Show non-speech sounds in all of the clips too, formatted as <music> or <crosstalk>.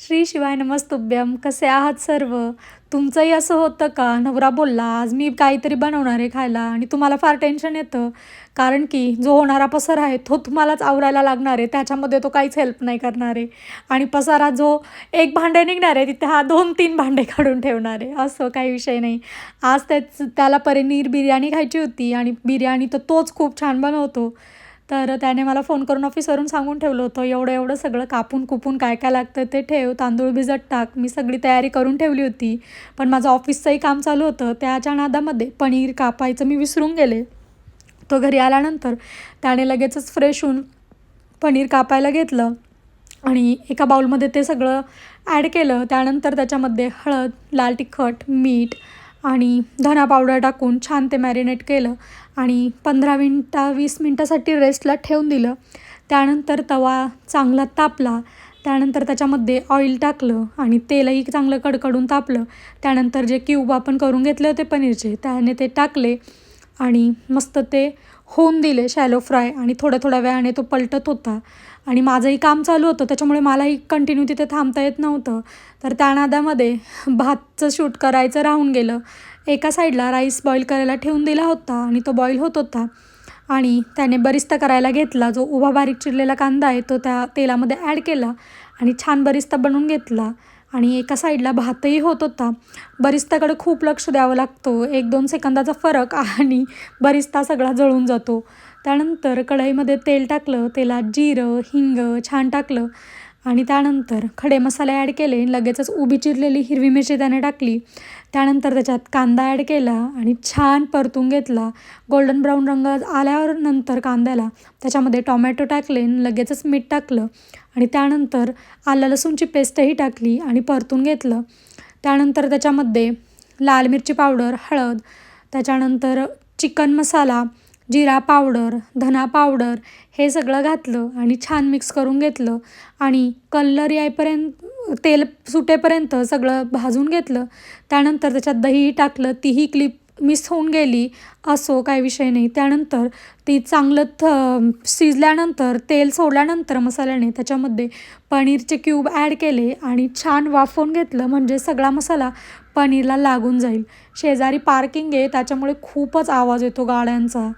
श्री शिवाय नमस्तुभ्यम कसे आहात सर्व? तुमचंही असं होतं का? नवरा बोलला आज मी काहीतरी बनवणार आहे खायला. आणि तुम्हाला फार टेन्शन येतं. कारण की जो होणारा पसारा आहे तो तुम्हालाच आवरायला लागणार आहे. त्याच्यामध्ये तो काहीच हेल्प नाही करणार आहे. आणि पसारा जो एक भांडे निघणार आहे तिथे हा दोन तीन भांडे काढून ठेवणार आहे. असं काही विषय नाही. आज त्याच त्याला पनीर बिर्याणी खायची होती आणि बिर्याणी तर तोच खूप छान बनवतो. तर त्याने मला फोन करून ऑफिसवरून सांगून ठेवलं होतं एवढं एवढं सगळं कापून कुपून काय काय लागतं ते ठेव तांदूळ भिजत टाक मी सगळी तयारी करून ठेवली होती. पण माझं ऑफिसचंही काम चालू होतं त्याच्या नादामध्ये पनीर कापायचं मी विसरून गेले. तो घरी आल्यानंतर त्याने लगेचच फ्रेश होऊन पनीर कापायला घेतलं आणि एका बाउलमध्ये ते सगळं ॲड केलं. त्यानंतर त्याच्यामध्ये हळद लाल तिखट मीठ आणि धना पावडर टाकून छान ते मॅरिनेट केलं आणि पंधरा मिनटा वीस मिनटासाठी रेस्टला ठेवून दिलं. त्यानंतर तवा चांगला तापला. त्यानंतर त्याच्यामध्ये ऑइल टाकलं आणि तेलही चांगलं कडकडून तापलं. त्यानंतर जे क्यूब आपण करून घेतले होते पनीरचे त्याने ते टाकले. आणि मस्त ते होऊन दिले शॅलो फ्राय आणि थोड्या थोड्या वेळाने तो पलटत होता. आणि माझंही काम चालू होतं त्याच्यामुळे मलाही कंटिन्यू तिथे थांबता येत नव्हतं. तर त्या नादामध्ये भातचं शूट करायचं राहून गेलं. एका साईडला राईस बॉईल करायला ठेवून दिला होता आणि तो बॉईल होत होता. आणि त्याने बरिस्ता करायला घेतला जो उभा बारीक चिरलेला कांदा आहे तो त्या तेलामध्ये ॲड केला आणि छान बरिस्ता बनवून घेतला. आणि एका साईडला भातही होत होता. बरिस्ताकडे खूप लक्ष द्यावं लागतो. एक दोन सेकंदाचा फरक <laughs> आणि बरिस्ता सगळा जळून जातो. त्यानंतर कढईमध्ये तेल टाकलं. तेलात जिरं हिंग छान टाकलं. आणि त्यानंतर खडे मसाले ॲड केले लगेचच उभी चिरलेली हिरवी मिरची त्याने टाकली. त्यानंतर त्याच्यात कांदा ॲड केला आणि छान परतून घेतला. गोल्डन ब्राऊन रंग आल्यावर नंतर कांद्याला त्याच्यामध्ये टॉमॅटो टाकले लगेचच मीठ टाकलं. आणि त्यानंतर आलं लसूणची पेस्टही टाकली आणि परतून घेतलं. त्यानंतर त्याच्यामध्ये लाल मिरची पावडर हळद त्याच्यानंतर चिकन मसाला जिरा पावडर धना पावडर हे सगळं घातलं आणि छान मिक्स करून घेतलं आणि कलर यायपर्यंत तेल सुटेपर्यंत सगळं भाजून घेतलं. त्यानंतर त्याच्यात दही टाकलं तीही क्लिप मिस होऊन गेली असो काय विषय नाही. त्यानंतर ती चांगलं थ शिजल्यानंतर तेल सोडल्यानंतर मसाल्याने त्याच्यामध्ये पनीरचे क्यूब ॲड केले आणि छान वाफवून घेतलं. म्हणजे सगळा मसाला पनीरला लागून जाईल. शेजारी पार्किंग आहे त्याच्यामुळे खूपच आवाज येतो गाड्यांचा.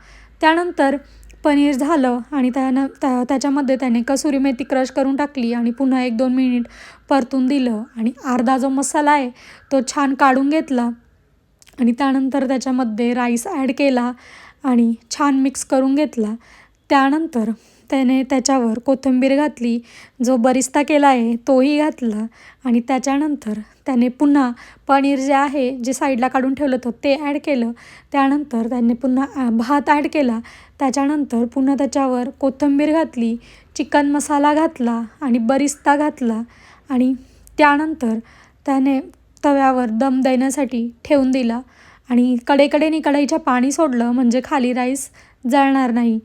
त्यानंतर पनीर झालं आणि त्यानं त्या त्याच्यामध्ये त्याने कसुरी मेथी क्रश करून टाकली आणि पुन्हा एक दोन मिनिट परतून दिलं. आणि अर्धा जो मसाला आहे तो छान काढून घेतला. आणि त्यानंतर त्याच्यामध्ये राईस ॲड केला आणि छान मिक्स करून घेतला. त्यानंतर त्याने त्याच्यावर कोथिंबीर घातली जो बरिस्ता केला आहे तोही घातला आणि त्याच्यानंतर त्याने पुन्हा पनीर जे आहे जे साईडला काढून ठेवलं होतं ते ॲड केलं. त्यानंतर त्याने पुन्हा भात ॲड केला. त्याच्यानंतर पुन्हा त्याच्यावर कोथिंबीर घातली चिकन मसाला घातला आणि बरिस्ता घातला आणि त्यानंतर त्याने तव्यावर दम देण्यासाठी ठेवून दिला आणि कडेकडेने कढईच्या पाणी सोडलं म्हणजे खाली राईस जळणार नाही.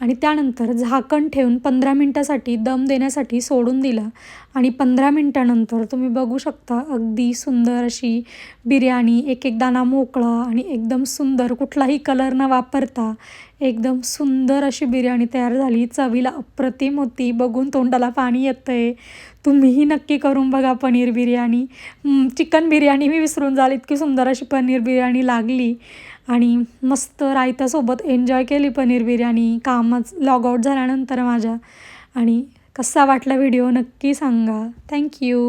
आणि त्यानंतर झाकण ठेवून पंधरा मिनटासाठी दम देण्यासाठी सोडून दिला. आणि पंधरा मिनटानंतर तुम्ही बघू शकता अगदी सुंदर अशी बिर्याणी एक एक दाना मोकळा आणि एकदम सुंदर कुठलाही कलर न वापरता एकदम सुंदर अशी बिर्याणी तयार झाली. चवीला अप्रतिम होती. बघून तोंडाला पाणी येतं आहे तुम्हीही नक्की करून बघा पनीर बिर्याणी. चिकन बिर्याणी मी विसरून जाल इतकी सुंदर अशी पनीर बिर्याणी लागली. आणि मस्त रायतासोबत एन्जॉय केली पनीर बिर्याणी. कामच लॉग आऊट झाल्यानंतर माझ्या. आणि कसा वाटला व्हिडिओ नक्की सांगा. थँक्यू